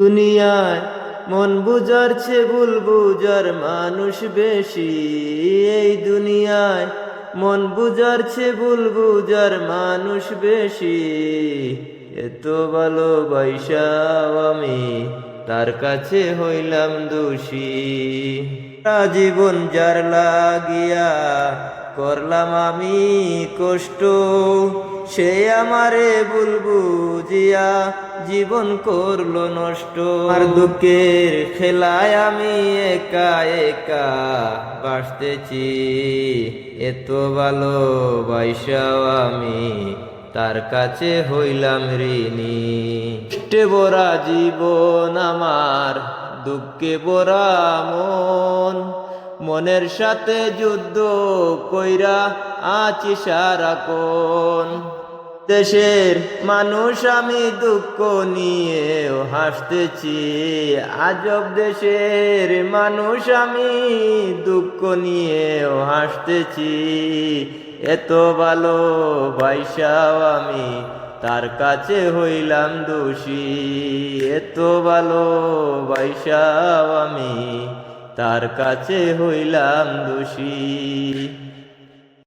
দুনিয়ায় মন বুজার চেয়ে ভুল বুজার মানুষ বেশি। এই দুনিয়ায় মন বুজার চেয়ে ভুল বুজার মানুষ বেশি। এত ভালোবাসাও আমি তার কাছে হইলাম দোষী। জীবন যার লাগিয়া করলাম আমি কষ্ট। সে আমারে ভুল বুঝিয়া জীবন করল নষ্ট। আর দুঃখের খেলায় আমি একা একা বাসতেছি এত ভালো বাইসাও আমি তার কাছে হইলাম ঋণী। কষ্টে বরা জীবন আমার, দুঃখে বরা মন। মনের সাথে যুদ্ধ কইরা আছি সারাক্ষণ। দেশের মানুষ আমি দুঃখ নিয়েও হাসতেছি, আজব দেশের মানুষ আমি দুঃখ নিয়েও হাসতেছি। এত ভালো বাইসাও আমি তার কাছে হইলাম দোষী, এত ভালো বাইসাও আমি তার কাছে হইলাম দোষী।